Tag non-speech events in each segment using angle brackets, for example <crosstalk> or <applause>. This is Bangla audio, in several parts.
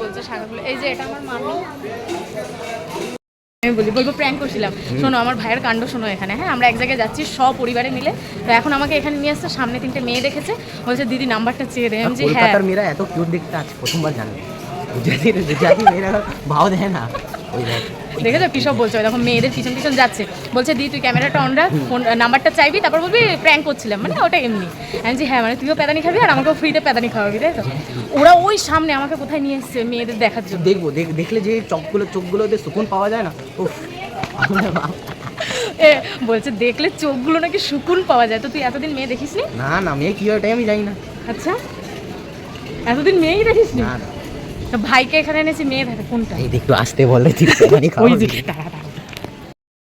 বলছে শাখাগুলো এই যে এটা আমার মামি আমি বলি বলব প্র্যাঙ্ক করছিলাম। শোনো আমার ভাইয়ের কাণ্ড শোনো এখানে হ্যাঁ? আমরা এক জায়গায় যাচ্ছি সব পরিবারে মিলে। তো এখন আমাকে এখানে নিয়ে আসছে সামনে তিনটে মেয়ে দেখেছে। বলছে দিদি নাম্বারটা চেয়ে দেয় আমি যে হ্যাঁ। মেয়েরা এত কিউট দেখতে আজ প্রথমবার গুজরাটি মেয়েরা ভাও দেয় না। দেখেছ কি সব বলছে? দেখো মেয়েদের পিছন পিছন যাচ্ছে। বলছে দি তুই ক্যামেরাটা অন রাখ ফোন নাম্বারটা চাইবি তারপর বলবি প্র্যাঙ্ক করছিলাম। মানে ওটা এমনি। আমি যে হ্যাঁ মানে তুইও প্যাদানি খাবি আর আমাকেও ফ্রিতে প্যাদানি খাওয়াবি তাই তো? ওরা ওই সামনে আমাকে কোথায় নিয়ে এসছে মেয়েদের দেখার জন্য? দেখব দেখ- দেখলে যে চোখগুলো চোখগুলোতে সুকুন পাওয়া যায় না উফ। এ বলছে দেখলে চোখগুলো নাকি সুকুন পাওয়া যায়? তো তুই এতদিন মেয়ে দেখিসনি? না না মেয়ে কি হয় আমি জানি না। আচ্ছা। এতদিন মেয়েই দেখিসনি? না না। তো ভাইকে এখানে এনেছি মেয়ে থাকে কোনটা? এই দেখতে আসতে বলে <laughs> তুই মানে ওই দাঁড়া।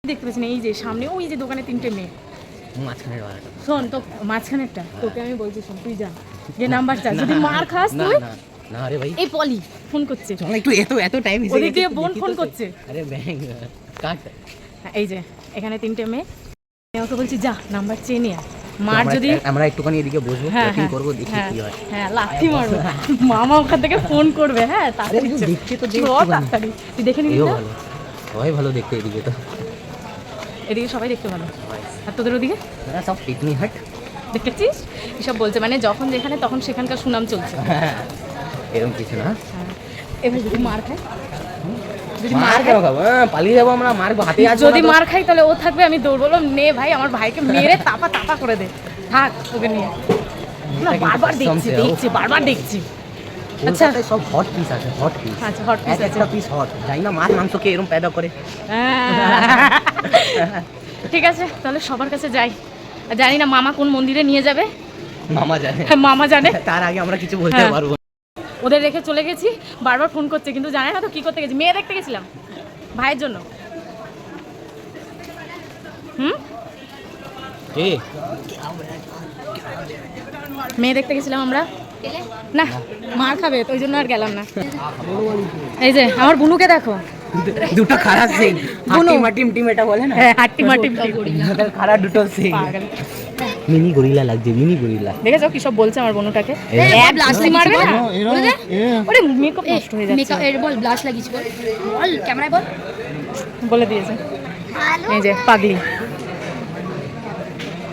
দেখতে পাচ্ছি না এই যে সামনে ওই যে দোকানে তিনটে মেয়ে। মাঝখানের বালাটা। শোন তো মাঝখানেরটা তোকে আমি বলছি শোন তুই যা। যে নাম্বার চা যদি মার খাস তুই না না রে ভাই। এই পলি ফোন করছে। চল একটু এত এত টাইম ওদিক দিয়ে বোন ফোন করছে। আরে ব্যাং কাট। হ্যাঁ, এই যে এখানে তিনটে মেয়ে। ওকে বলছি যা নাম্বার চেয়ে নিয়ে। মার যদি আমরা একটুখানি এদিকে বসবো হ্যাঁ ট্রেকিং হ্যাঁ করব দেখি হ্যাঁ, কি হয় হ্যাঁ। লাথি মারবো। মামা ওখান থেকে ফোন করবে হ্যাঁ তাড়াতাড়ি চল। তো দে তাড়াতাড়ি তুই দেখে নিবি? ভালো। সবাই ভালো দেখতে এদিকে তো। এদিকে সবাই দেখতে ভালো। আর তোদের ওদিকে? সব পিকনিক হাট। দেখেছিস? এসব বলছে মানে যখন যেখানে তখন সেখানকার সুনাম চলছে। এরকম কিছু না। হ্যাঁ। এবার যদি মার খায়? যদি মার কেন খাব হ্যাঁ, পালিয়ে যাব আমরা মার হাতে যদি মার খাই তাহলে ও থাকবে আমি দৌড় বললাম নে ভাই আমার ভাইকে মেরে তাপা তাপা করে দে। থাক ওকে নিয়ে না বারবার দেখছি দেখছি বারবার দেখছি। আচ্ছা। সব হট পিস আছে হট পিস আচ্ছা হট পিস এক একটা পিস হট জানি না মাছ মাংস কে এরকম পেদা করে। হ্যাঁ। ঠিক আছে তাহলে সবার কাছে যাই। জানি না মামা কোন মন্দিরে নিয়ে যাবে। মামা জানে। হ্যাঁ, মামা জানে। তার আগে আমরা কিছু বলতে হ্যাঁ। পারব। ওদের রেখে চলে গেছি বারবার ফোন করছে কিন্তু জানে না তো কি করতে গেছি। মেয়ে দেখতে গেছিলাম ভাইয়ের জন্য। হুম? মেয়ে দেখতে গেছিলাম আমরা। না মার খাবে তো ওই জন্য আর গেলাম না। এই যে আমার বুনুকে দেখো। দুটো খারাপ সিং বুনো। হাটিমা টিম এটা বলে না? হ্যাঁ হাট্টি মাটি। ওদের খারাপ দুটো সিং মিনি গরিলা লাগছে মিনি গরিলা। দেখেছ কি সব বলছে আমার বোনটাকে এই এক লাস্টি মারবে না? ওরে মেকআপ নষ্ট হয়ে যাচ্ছে। মেকআপ এর বল ব্লাশ লাগিয়েছি বল। বল ক্যামেরায় বল। বলে দিয়েছে। এই যে পাগলি।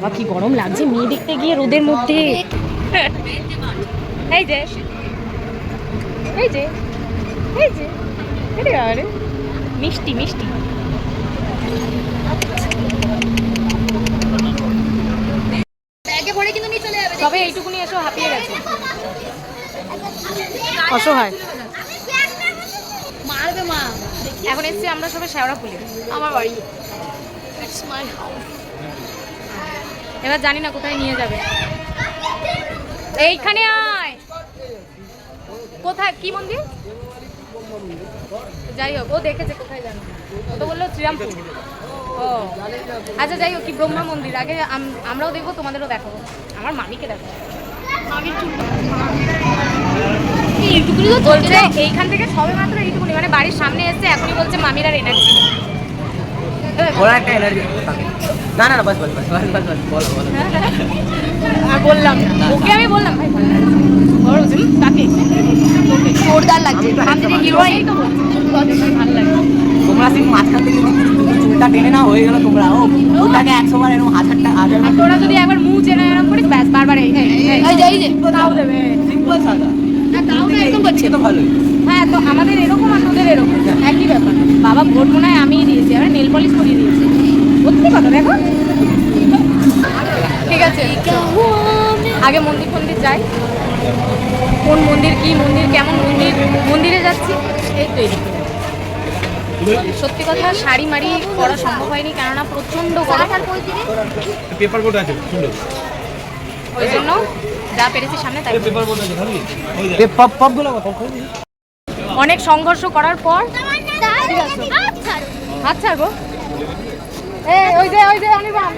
বাবা কি গরম লাগছে মেয়ে দেখতে গিয়ে রোদের মধ্যে। এই যে এই যে এই যে আরে আরে। মিষ্টি মিষ্টি ব্যাগে ভরে কিন্তু নিয়ে চলে যাবে তবে এইটুকুনি এসো হাঁপিয়ে গেছে? অসহায়। মারবে মা। এখন এসছি আমরা সবাই শেওড়া ফুলি আমার বাড়ি। ইটস মাই হাউস এবার জানি না কোথায় নিয়ে যাবে। এইখানে আয়। কোথায় কি মন্দির? যাই হোক ও দেখেছে কোথায় জানো ও তো বলল শ্রীরামপুর। ও। আচ্ছা যাই হোক কি ব্রহ্মা মন্দির। আগে আম- আমরাও দেখব তোমাদেরও দেখাবো। আমার মামিকে দেখো বলছে এইখান থেকে সবে মাত্র এইটুকুনি। মানে বাড়ির সামনে এসছে এখনই বলছে মামির আর এনার্জি ওরা একটা এনার্জি না না না বাস বাস বাস বাস বাস বাস বলো বলো। আর বললাম ওকে আমি বললাম ভাই লাগছে। ওর বলছে, "হুম, কাকে তোকে। জোরদার লাগছে। আমি তো হিরোইন বলছে ভালো লাগছে। তোমরা সিং মাঝখান থেকে চুলটা টেনে না হয়ে গেল তোমরা। ও ওটাকে একশো বার এরকম হাজার আর তোরা যদি একবার মুখ জেনে এরকম করিস ব্যাস বারবার এই যে তাও দেবে। সিম্পল সাদা। ভালোই। হ্যাঁ তো আমাদের এরকম আর তোদের এরকম। একই ব্যাপার। বাবা ভোট মনে হয় আমিই দিয়েছি আমি নেল পলিশ করিয়ে দিয়েছি। সত্যি কথা দেখো। ঠিক আছে। আগে মন্দির ফন্দির যাই। কোন মন্দির কি মন্দির কেমন মন্দির মন্দিরে যাচ্ছি। এই তো সত্যি কথা শাড়ি মাড়ি করা সম্ভব হয়নি কেননা প্রচণ্ড গরম। পেপার বোর্ড আছে সুন্দর। ওই জন্য যা পেরেছি সামনে তাই পেপার বোর্ড আছে। পপ অনেক সংঘর্ষ করার পর আচ্ছা গো। ওই যে ওই যে অনির্বাণ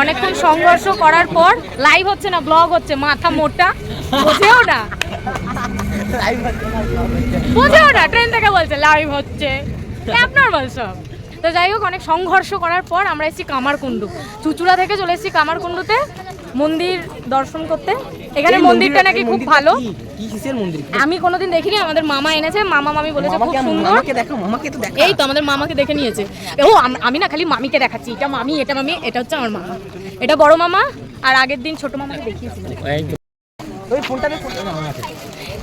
অনেকক্ষণ সংঘর্ষ করার পর লাইভ হচ্ছে না ব্লগ হচ্ছে মাথা মোটা বোঝেও না। বোঝেও না ট্রেন থেকে বলছে লাইভ হচ্ছে। আপনার বল সব তো যাই হোক অনেক সংঘর্ষ করার পর আমরা এসেছি কামারকুণ্ডু। চুচুড়া থেকে চলে এসেছি কামারকুণ্ডুতে মন্দির দর্শন করতে। এখানে মন্দিরটা নাকি খুব ভালো। আমি কোনোদিন দেখিনি আমাদের মামা এনেছে। মামা মামি বলেছে খুব সুন্দর। এই তো আমাদের মামাকে দেখে নিয়েছে। ও আমি না খালি মামিকে দেখাচ্ছি এটা মামি এটা মামি এটা হচ্ছে আমার মামা। এটা বড় মামা আর আগের দিন ছোট মামাকে দেখিয়েছিলাম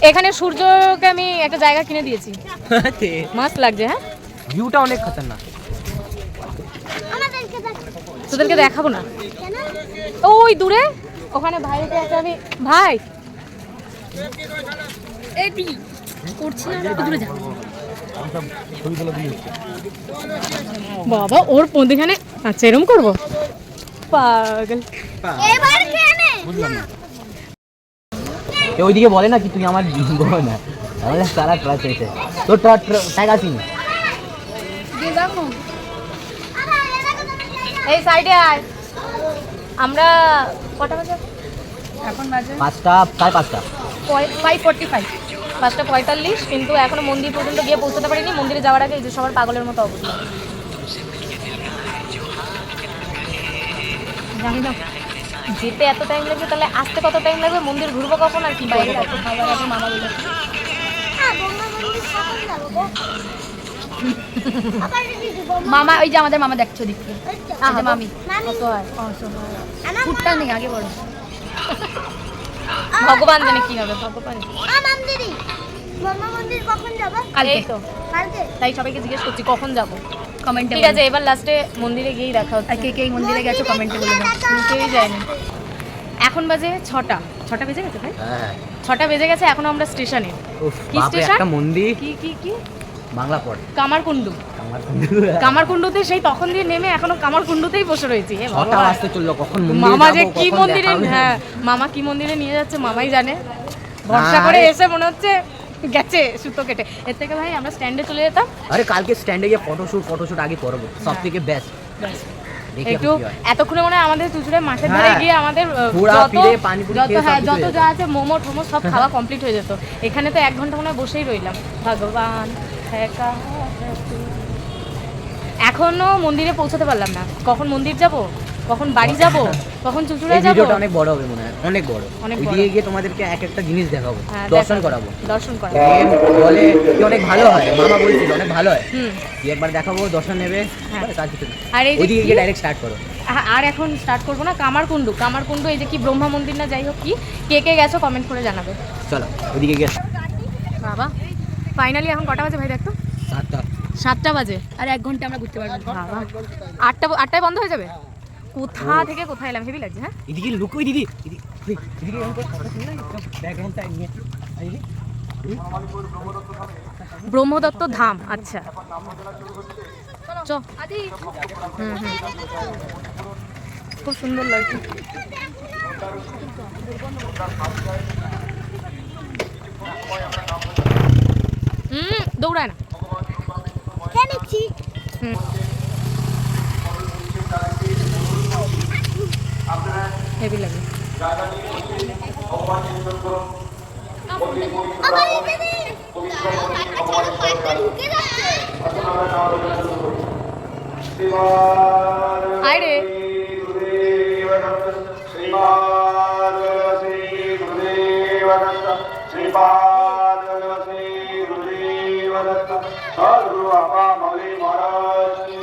আছে এখানে সূর্যকে আমি একটা জায়গা কিনে দিয়েছি। মাস্ত লাগছে হ্যাঁ? ভিউটা অনেক খতরনাক। তোদেরকে দেখাবো না? ওই দূরে? ওখানে ভাইকে একটা আমি ভাই! এটি করছি না একটু দূরে যা। বাবা ওর মধ্যেখানে আচ্ছা এরম করব? পাগল। এবার কেনে? কেউ ওইদিকে বলে না কি তুই আমার বল না? আমাদের সারা ট্রাচ হয়েছে তোর ট্যাগ আসিনি এই সাইডে আয়। আমরা কটা বাজে? এখন বাজে? পাঁচটা সাড়ে পাঁচটা। ফাইভ ফোর্টি ফাইভ পাঁচটা পঁয়তাল্লিশ কিন্তু এখনও মন্দির পর্যন্ত গিয়ে পৌঁছতে পারিনি। মন্দিরে যাওয়ার আগে এই যে সবার পাগলের মতো অবস্থা। জানি না। যেতে এত টাইম লাগবে তাহলে আসতে কত টাইম লাগবে? মন্দির ঘুরবো কখন আর কি? বাইরে খাবার মামা বলে। মামা ওই যে আমাদের মামা দেখছ আহা, মামি। ফুটটা নেই আগে বড় ভগবান জানে কি হবে ভগবান কালকে। তাই সবাইকে জিজ্ঞেস করছি কখন যাব? কমেন্টে ঠিক আছে এবার লাস্টে মন্দিরে গিয়েই দেখা হচ্ছে। কে কে মন্দিরে গেছো কমেন্টে বলে দাও। কেউই যায়নি এখন বাজে ছটা। ছটা বেজে গেছে ভাই? হ্যাঁ। ছটা বেজে গেছে এখনও আমরা স্টেশনে উফ, কি স্টেশন? একটা মন্দির? কি কি কি? বাংলা পড়ে কামারকুণ্ডু। কামারকুণ্ডুতে সেই তখন দিয়ে নেমে এখনও কামারকুণ্ডুতেই বসে রয়েছি। কখন মামা যে কি মন্দিরে হ্যাঁ মামা কি মন্দিরে নিয়ে যাচ্ছে মামাই জানে। ভরসা করে এসে মনে হচ্ছে গেছে সুতো কেটে। এর থেকে ভাই আমরা স্ট্যান্ডে চলে যেতাম। আরে কালকে স্ট্যান্ডে গিয়ে ফটোশুট ফটোশুট আগে করব। সব থেকে বেস্ট একটু। এতক্ষণে মনে হয় আমাদের চুচুড়ে মাঠের ধারে হ্যাঁ। গিয়ে আমাদের যত হ্যাঁ যত যা আছে মোমো টোমো সব খাওয়া কমপ্লিট হয়ে যেত। এখানে তো এক ঘণ্টা মনে হয় বসেই রইলাম। ভগবান। এখনও মন্দিরে পৌঁছাতে পারলাম না। কখন মন্দির যাব? কখন বাড়ি যাব? কখন চুচুড়ে যাব ভিডিওটা অনেক বড় হবে মনে হয় অনেক বড়। অনেক বড়। গিয়ে তোমাদেরকে এক একটা জিনিস দেখাবো হ্যাঁ, দর্শন করাবো। দর্শন করা এ বলে কি অনেক ভালো হয় মামা বলছিল অনেক ভালো হয়। হুম। কি একবার দেখাবো দর্শন নেবে হ্যাঁ। আর কিছু আর এই ওইদিকে গিয়ে ডাইরেক্ট স্টার্ট করো। আর এখন স্টার্ট করব না কামারকুণ্ডু। কামারকুণ্ডু এই যে কি ব্রহ্মা মন্দির না যাই হোক কি কে কে গেছো কমেন্ট করে জানাবে। চলো ওইদিকে গিয়ে বাবা ফাইনালি এখন কটা বাজে ভাই দেখতো সাতটা। সাতটা বাজে। আর এক ঘণ্টা আমরা ঘুরতে পারব বাবা। আটটা আটটায় বন্ধ হয়ে যাবে? কোথা থেকে কোথায় এলাম হেভি লাগছে হ্যাঁ? এদিকে লুকোই দিদি এদিকে ওই, এদিকে না, একদম ব্যাকগ্রাউন্ডটা নিয়ে ব্রহ্মদত্ত ধাম আচ্ছা। খুব সুন্দর লাগছে। হুম দৌড়ায় না হুম। হেভি লাগে আমার দিদি দাঁড়াও, একটা ছেলে কয়েকটা ঢুকে যাচ্ছে আয় রে महाराज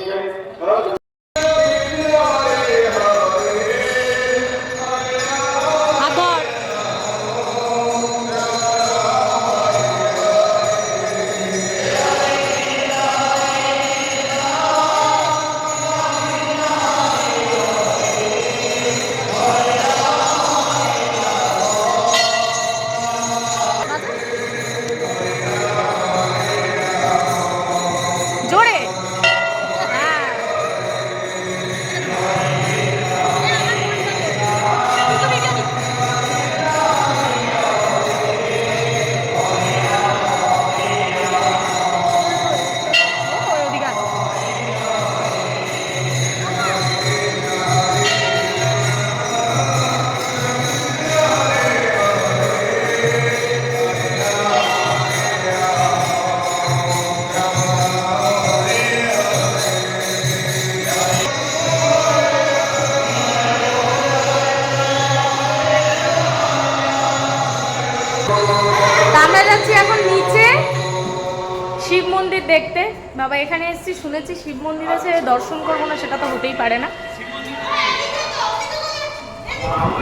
এখানে এসেছি, শুনেছি শিব মন্দির আছে, দর্শন করব না, সেটা তো হতেই পারে না।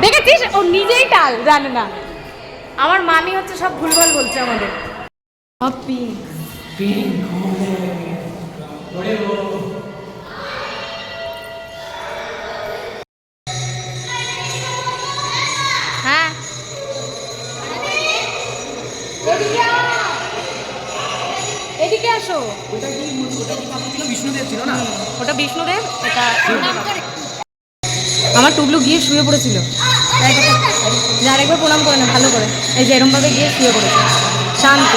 দেখেছিস? ও নিজেই টাল, জানে না। আমার মামি হচ্ছে সব ভুলভাল বলছে আমাদের। হ্যাঁ ছিল না? ওটা বিষ্ণুদেব, এটা আমার টুবলু গিয়ে শুয়ে পড়েছিল। আরেকবার প্রণাম করে না ভালো করে। এই যে এরমভাবে গিয়ে শুয়ে পড়েছে। শান্ত।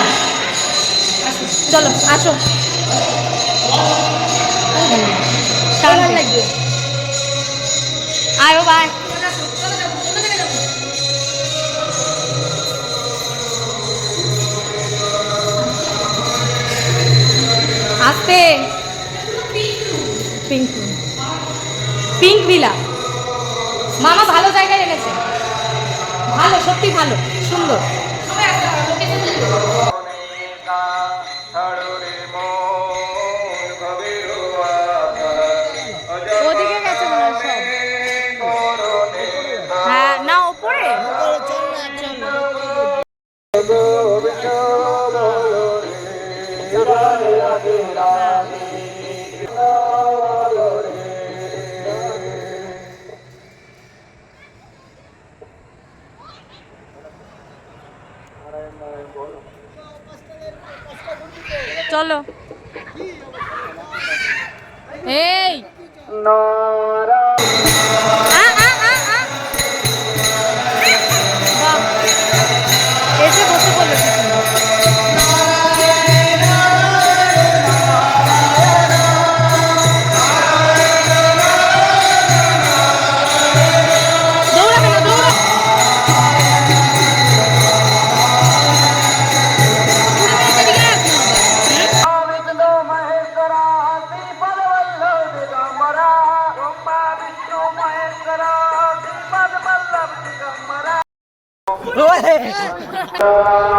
চলো, আসো। আয়ো বাই। আসতে। Pink villa. মামা ভালো জায়গায় এনেছে। ভালো সত্যি ভালো সুন্দর। চলো। এই।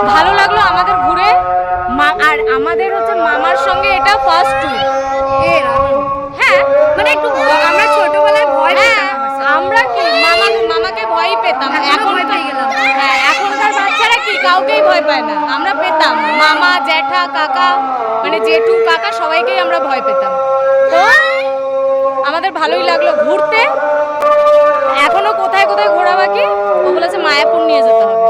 ভালো লাগল আমাদের ঘুরে। মা- আর আমাদের হচ্ছে মামার সঙ্গে এটা ফার্স্ট ট্যুর হ্যাঁ মানে একটু আমরা ছোটবেলায় ভয় পেতাম আমরা কি মামা মামাকে ভয় পেতাম। এখন হ্যাঁ এখনকার বাচ্চারা কি? কাউকেই ভয় পায় না। আমরা পেতাম। মামা জ্যাঠা কাকা মানে জেঠু কাকা সবাইকেই আমরা ভয় পেতাম। তো আমাদের ভালোই লাগল ঘুরতে। এখনও কোথায় কোথায় ঘোরা বাকি? ও বলেছে মায়াপুর নিয়ে যেতে হবে।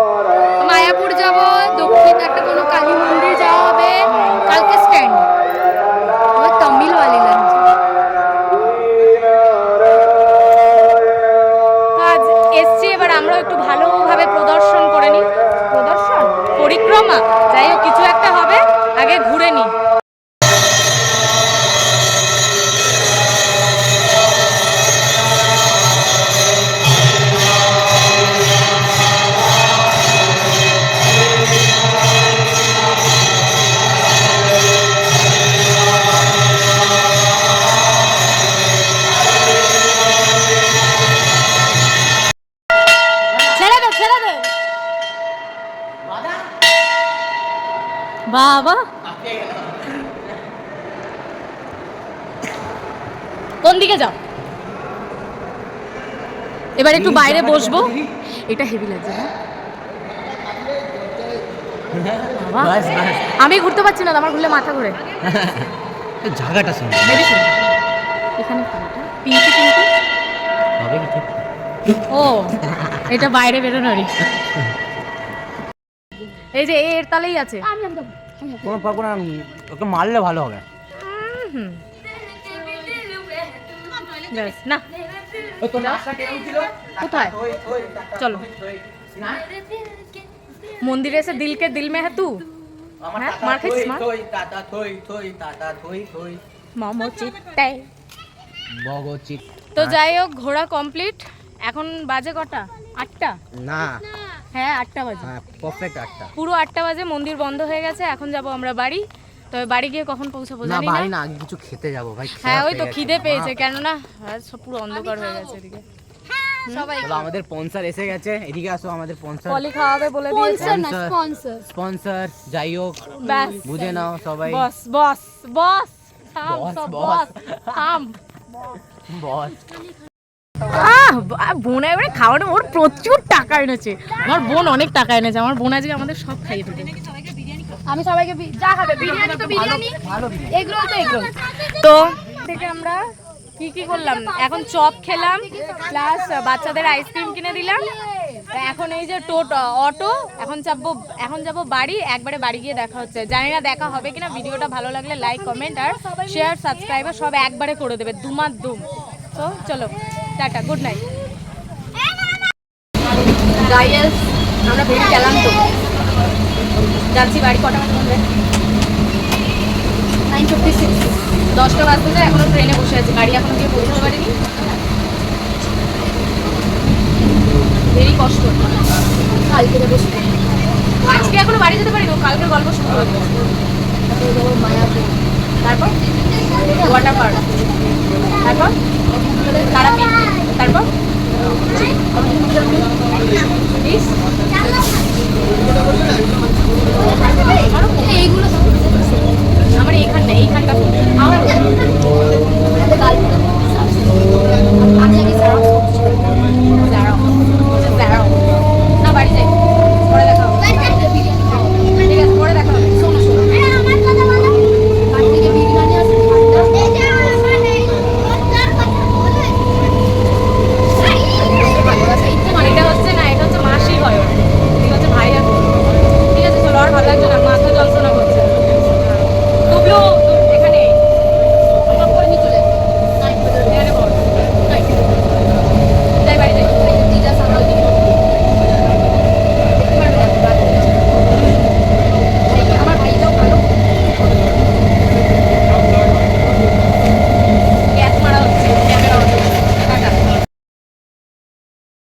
এবার একটু বাইরে বসবো। এটা হেভি লাগছে না বাস আমি ঘুরতে পারছি না আমার ঘুরলে মাথা ঘুরে। জায়গাটা <laughs> শুনে। এখানে পিঙ্কি পিঙ্কি? হবে কি ঠিক? ও এটা বাইরে বেরোনোরই। এই যে এর তালেই আছে। কোনো না ওকে মারলে ভালো হবে। না। কোথায়? চলো। মন্দিরে এসে দিলকে দিল মে হ্যাঁ তু হ্যাঁ, মার খাইছিস, থই মামো চিত্তায় বগচিত তো যাই হোক ঘোরা কমপ্লিট এখন বাজে কটা? আটটা? না। হ্যাঁ আটটা বাজে। হ্যাঁ পারফেক্ট একটা পুরো আটটা বাজে মন্দির বন্ধ হয়ে গেছে এখন যাব আমরা বাড়ি। তবে বাড়ি গিয়ে কখন পৌঁছাবো না জানি না। না কিছু খেতে যাব ভাই হ্যাঁ ওই তো খিদে পেয়েছে মা, কেননা হ্যাঁ, সব পুরো অন্ধকার হয়ে গেছে এদিকে। সবাই। আমাদের স্পন্সর এসে গেছে এদিকে আসো আমাদের স্পন্সর পলি খাওয়াবে বলে দিয়েছে। স্পন্সর না স্পন্সর স্পন্সর যাই হোক ব্যাস। বুঝে নাও সবাই। বস বস বস থাম বস, সব বস। বস বোন এবারে খাওয়ানো ওর প্রচুর টাকা এনেছে। আমার বোন অনেক টাকা এনেছে আমার বোন আজকে আমাদের সব খাইয়ে দেবে। আমি সবাইকে যা খাবে বিরিয়ানি তো বিরিয়ানি বিরিয়ানি। এগরোল তো এগরোল। তো থেকে আমরা কি কি করলাম? এখন চপ খেলাম প্লাস বাচ্চাদের আইসক্রিম কিনে দিলাম। তো এখন এই যে টোট অটো এখন চাপবো এখন যাব বাড়ি একবারে বাড়ি গিয়ে দেখা হচ্ছে। জানি না দেখা হবে কিনা ভিডিওটা ভালো লাগলে লাইক কমেন্ট আর শেয়ার সাবস্ক্রাইবার সব একবারে করে দেবে দুমার দুম। তো চলো টাটা গুড নাইট গাইস আমরা বেরিয়ে গেলাম তো। যাচ্ছি বাড়ি কটা বাজে নাইন ফিফটি সিক্স দশটা বাজতে যায় এখনও ট্রেনে বসে আছি। গাড়ি এখনও গিয়ে পৌঁছতে পারিনি। ভেরি কষ্ট। কালকে যাব আজকে এখনও বাড়ি যেতে পারিনি কালকে গল্প শুরু করে দেবো মায়াপুর। তারপর? Water park. তারপর? Thank you.